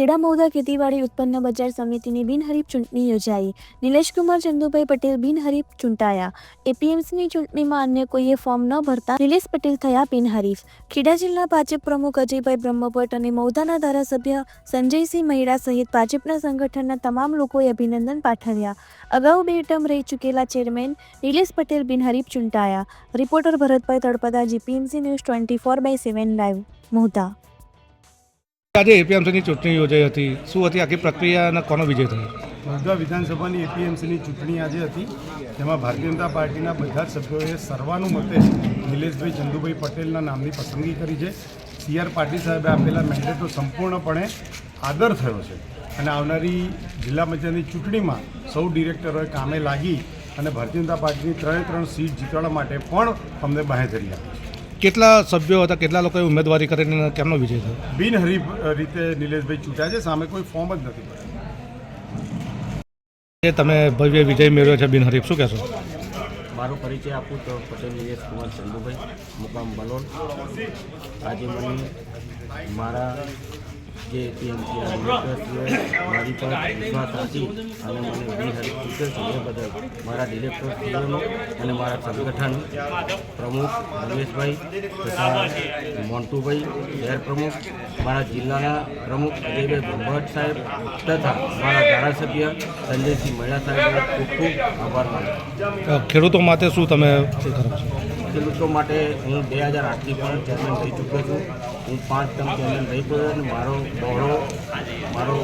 Kheda Mauda ખેતીવાડી ઉત્પન્ન બજાર સમિતિની બિનહરીફ ચૂંટણી યોજાઈ. નિલેશકુમાર ચંદુભાઈ પટેલ બિનહરીફ ચૂંટાયા. એપીએમસીની ચૂંટણીમાં અન્ય કોઈએ ફોર્મ ન ભરતા નિલેશ પટેલ થયા બિનહરીફ. ખેડા જિલ્લા ભાજપ પ્રમુખ અજયભાઈ બ્રહ્મભટ્ટ અને મૌદાના ધારાસભ્ય સંજયસિંહ મહિડા સહિત ભાજપના સંગઠનના તમામ લોકોએ અભિનંદન પાઠવ્યા. અગાઉ બે ટર્મ રહી ચૂકેલા ચેરમેન નિલેશ પટેલ બિનહરીફ ચૂંટાયા. Reporter Bharatbhai Talpada, GPMC news twenty four by seven live Mauda આજે એપીએમસીની ચૂંટણી યોજાઈ હતી. શું હતી? આખી પ્રક્રિયા અને કોનો વિજય થયો? વડોદરા વિધાનસભાની એપીએમસીની ચૂંટણી આજે હતી. તેમાં ભારતીય જનતા પાર્ટીના બધા જ સભ્યોએ સર્વાનુમતે નિલેશભાઈ ચંદુભાઈ પટેલના નામની પસંદગી કરી છે. સી આર સાહેબે આપેલા મેન્ડેટનો સંપૂર્ણપણે આદર થયો છે. અને આવનારી જિલ્લા પંચાયતની ચૂંટણીમાં સૌ ડિરેક્ટરોએ કામે લાગી અને ભારતીય જનતા પાર્ટીની ત્રણે ત્રણ સીટ જીતવા માટે પણ અમને બાંહેધરી આપી છે. કેટલા સભ્યો હતા કેટલા લોકોએ ઉમેદવારી કરીને કેમનો વિજય થયો? બિનહરીફ રીતે નિલેશભાઈ ચૂંટ્યા છે સામે કોઈ ફોર્મ જ નથી ભર્યું એ તમે ભવ્ય વિજય મેળવ્યો છે બિનહરીફ શું કહેશો? મારો પરિચય આપું તો પટેલ નિલેશ કુમાર ચંદુભાઈ મુકામ બલોલ આજે મને મારા જે ટીએમસી મારી પર વિશ્વાસ રાખી અને મને બિનહરીફ એ બદલ મારા ડિરેક્ટરશ્રીઓનો અને મારા સંગઠન પ્રમુખ રમેશભાઈ તથા મોન્ટુભાઈ શહેર પ્રમુખ મારા જિલ્લાના પ્રમુખ અજયભાઈ બ્રહ્મભટ્ટ સાહેબ તથા મારા ધારાસભ્ય સંજયસિંહ મહિલા સાહેબનો ખૂબ ખૂબ આભાર માનું ખેડૂતો માટે શું તમે ખેડૂતો માટે હું બે હજાર આઠથી પણ ચેરમેન થઈ ચૂક્યો છું. હું પાંચ ટર્મ ચેરમેન રહી ગયો અને મારો બહોળો મારો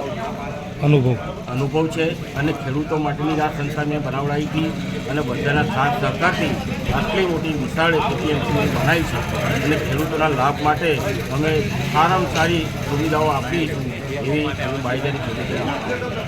અનુભવ. અનુભવ છે અને ખેડૂતો માટેની આ સંસ્થા મેં બનાવડાવી હતી અને બધાના સાથ સહકારથી આટલી મોટી વિશાળ એપીએમસી બનાવી છે અને ખેડૂતોના લાભ માટે અમે સારામાં સારી સુવિધાઓ આપી એવી અમે બાયદારી ખેડૂતોને આપી